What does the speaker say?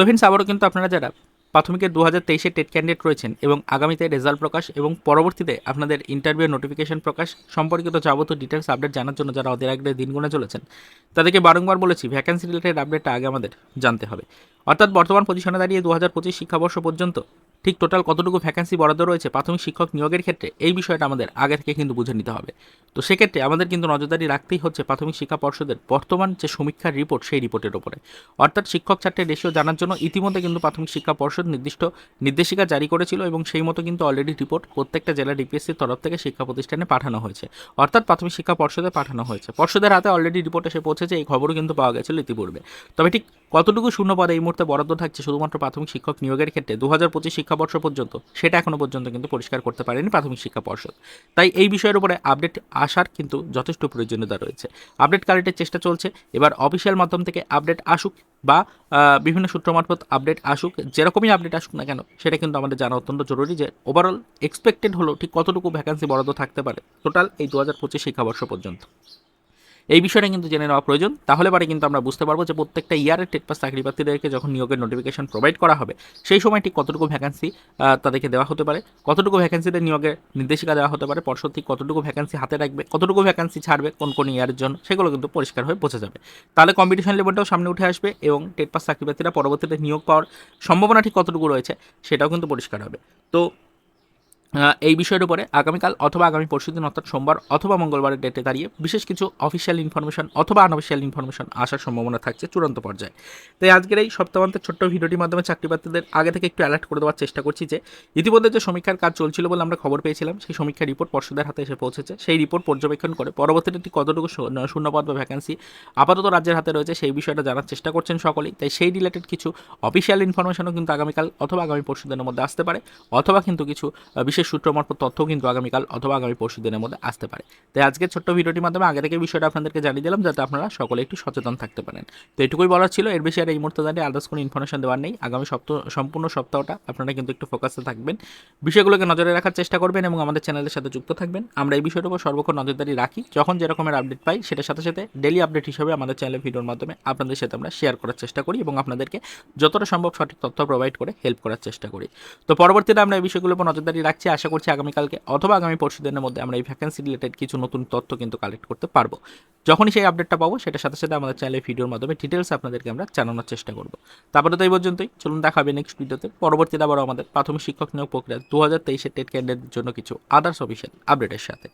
তো ফ্রেন্ডস আবারও কিন্তু আপনারা যারা প্রাথমিকের দু হাজার তেইশে টেট ক্যান্ডিডেট রয়েছেন এবং আগামীতে রেজাল্ট প্রকাশ এবং পরবর্তীতে আপনাদের ইন্টারভিউ নোটিফিকেশন প্রকাশ সম্পর্কিত যাবতীয় ডিটেলস আপডেট জানার জন্য যারা অধীর আগ্রহে দিন গুনে চলেছেন, তাদেরকে বারংবার বলেছি ভ্যাকেন্সি রিলেটেড আপডেটটা আগে আমাদের জানতে হবে। অর্থাৎ বর্তমান পজিশনে দাঁড়িয়ে দু হাজার পঁচিশ শিক্ষাবর্ষ পর্যন্ত ঠিক টোটাল কতটুকু ভ্যাকেন্সি বরাদ্দ রয়েছে প্রাথমিক শিক্ষক নিয়োগের ক্ষেত্রে, এই বিষয়টা আমাদের আগে থেকে কিন্তু বুঝে নিতে হবে। তো সেক্ষেত্রে আমাদের কিন্তু নজরদারি রাখতেই হচ্ছে প্রাথমিক শিক্ষা পর্ষদের বর্তমান যে সমীক্ষার রিপোর্ট, সেই রিপোর্টের ওপরে অর্থাৎ শিক্ষক ছাত্রের রেশিও জানার জন্য ইতিমধ্যে কিন্তু প্রাথমিক শিক্ষা পর্ষদ নির্দিষ্ট নির্দেশিকা জারি করেছিল এবং সেই মতো কিন্তু অলরেডি রিপোর্ট প্রত্যেকটা জেলা ডিপিএসসির তরফ থেকে শিক্ষা প্রতিষ্ঠানে পাঠানো হয়েছে। অর্থাৎ প্রাথমিক শিক্ষা পর্ষদে পাঠানো হয়েছে। পর্ষদের হাতে অলরেডি রিপোর্ট এসে পৌঁছেছে, এই খবরও কিন্তু পাওয়া গেছিল ইতিপূর্বে। তবে ঠিক কতটুকু শূন্য পদে এই মুহূর্তে বরাদ্দ থাকছে শুধুমাত্র প্রাথমিক শিক্ষক নিয়োগের ক্ষেত্রে? দু হাজার পঁচিশ শিক্ষাবর্ষ পর্যন্ত সেটা এখনও পর্যন্ত কিন্তু পরিষ্কার করতে পারেনি প্রাথমিক শিক্ষা পর্ষদ। তাই এই বিষয়ের উপরে আপডেট আসার কিন্তু যথেষ্ট প্রয়োজনীয়তা রয়েছে। আপডেট কালেক্টের চেষ্টা চলছে। এবার অফিসিয়াল মাধ্যম থেকে আপডেট আসুক বা বিভিন্ন সূত্র মারফত আপডেট আসুক, যেরকমই আপডেট আসুক না কেন, সেটা কিন্তু আমাদের জানা অত্যন্ত জরুরি যে ওভারঅল এক্সপেক্টেড হলো ঠিক কতটুকু ভ্যাকান্সি বরাদ্দ থাকতে পারে। টোটাল এই দু হাজার পঁচিশ শিক্ষাবর্ষ পর্যন্ত। এই বিষয়টা কিন্তু জেনে নেওয়া প্রয়োজন। তাহলে পরে কিন্তু আমরা বুঝতে পারব যে প্রত্যেকটা ইয়ারের টেট পাস চাকরি প্রার্থীদেরকে যখন নিয়োগের নোটিফিকেশন প্রোভাইড করা হবে, সেই সময় ঠিক কতটুকু ভ্যাকান্সি তাদেরকে দেওয়া হতে পারে, কতটুকু ভ্যাকান্সিতে নিয়োগের নির্দেশিকা দেওয়া হতে পারে, পর্ষদ ঠিক কতটুকু ভ্যাকান্সি হাতে রাখবে, কতটুকু ভ্যাকান্সি ছাড়বে, কোন কোন ইয়ারের জন্য, সেগুলো কিন্তু পরিষ্কার হয়ে বোঝা যাবে। তাহলে কম্পিটিশন লেভেলটাও সামনে উঠে আসবে এবং টেট পাস চাকরি প্রার্থীরা পরবর্তীতে নিয়োগ পাওয়ার সম্ভাবনা ঠিক কতটুকু রয়েছে, সেটাও কিন্তু পরিষ্কার হবে। তো এই বিষয়ের উপরে আগামীকাল অথবা আগামী পরশুদিন অর্থাৎ সোমবার অথবা মঙ্গলবারের ডেটে দাঁড়িয়ে বিশেষ কিছু অফিসিয়াল ইনফরমেশন অথবা আনঅফিসিয়াল ইনফরমেশন আসার সম্ভাবনা থাকছে চূড়ান্ত পর্যায়ে। তাই আজকের এই সপ্তাহান্তের ছোট্ট ভিডিওটির মাধ্যমে চাকরি প্রার্থীদের আগে থেকে একটু অ্যালার্ট করে দেওয়ার চেষ্টা করছি যে ইতিমধ্যে যে সমীক্ষার কাজ চলছিল বলে আমরা খবর পেয়েছিলাম সেই সমীক্ষার রিপোর্ট পর্ষদের হাতে এসে পৌঁছেছে। সেই রিপোর্ট পর্যবেক্ষণ করে পরবর্তীতে একটি কতটুকু শূন্য- শূন্যপদ বা ভ্যাকান্সি আপাতত রাজ্যের হাতে রয়েছে সেই বিষয়টা জানার চেষ্টা করছেন সকলেই। তাই সেই রিলেটেড কিছু অফিসিয়াল ইনফরমেশনও কিন্তু আগামীকাল অথবা আগামী পরশু দিনের মধ্যে আসতে পারে অথবা কিন্তু কিছু আহ, বিশেষ সূত্র মারফত তথ্য কিন্তু আগামীকাল অথবা আগামী পরশু দিনের মধ্যে আসতে পারে। তাই আজকে ছোট্ট ভিডিওটির মাধ্যমে আগে থেকে বিষয়টা আপনাদেরকে জানিয়ে দিলাম যাতে আপনারা সকলে একটু সচেতন থাকতে পারেন। তো এটুকুই বলার ছিল। এর বেশি আর এই মুহূর্তে দাঁড়িয়ে আদার্স কোনো ইনফরমেশন দেওয়ার নেই। আগামী সপ্তাহ সম্পূর্ণ সপ্তাহটা আপনারা কিন্তু একটু ফোকাসে থাকবেন। বিষয়গুলোকে নজরে রাখার চেষ্টা করবেন এবং আমাদের চ্যানেলের সাথে যুক্ত থাকবেন। আমরা এই বিষয়টার উপর সর্বক্ষণ নজরদারি রাখি। যখন যে রকমের আপডেট পাই, সেটার সাথে সাথে ডেলি আপডেট হিসেবে আমাদের চ্যানেলের ভিডিওর মাধ্যমে আপনাদের সাথে আমরা শেয়ার করার চেষ্টা করি এবং আপনাদেরকে যতটা সম্ভব সঠিক তথ্য প্রোভাইড করে হেল্প করার চেষ্টা করি। তো পরবর্তীতে আমরা এই বিষয়গুলোর উপর নজরদারি রাখছি। আশা করছি আগামীকালকে অথবা আগামী পরশু দিনের মধ্যে আমরা এই ভ্যাকেন্সি রিলেটেড কিছু নতুন তথ্য কিন্তু কালেক্ট করতে পারব। যখনই সেই আপডেটটা পাবো, সেটার সাথে সাথে আমাদের চ্যানেলের ভিডিওর মাধ্যমে ডিটেলস আপনাদেরকে আমরা জানানোর চেষ্টা করব। তারপরে তো এই পর্যন্তই। চলুন দেখা হবে নেক্সট ভিডিওতে পরবর্তীতে আবার আমাদের প্রাথমিক শিক্ষক নিয়োগ প্রক্রিয়া দু হাজার তেইশের টেট ক্যান্ডিডেটদের জন্য কিছু আদার্স অফিসিয়াল আপডেটের সাথে।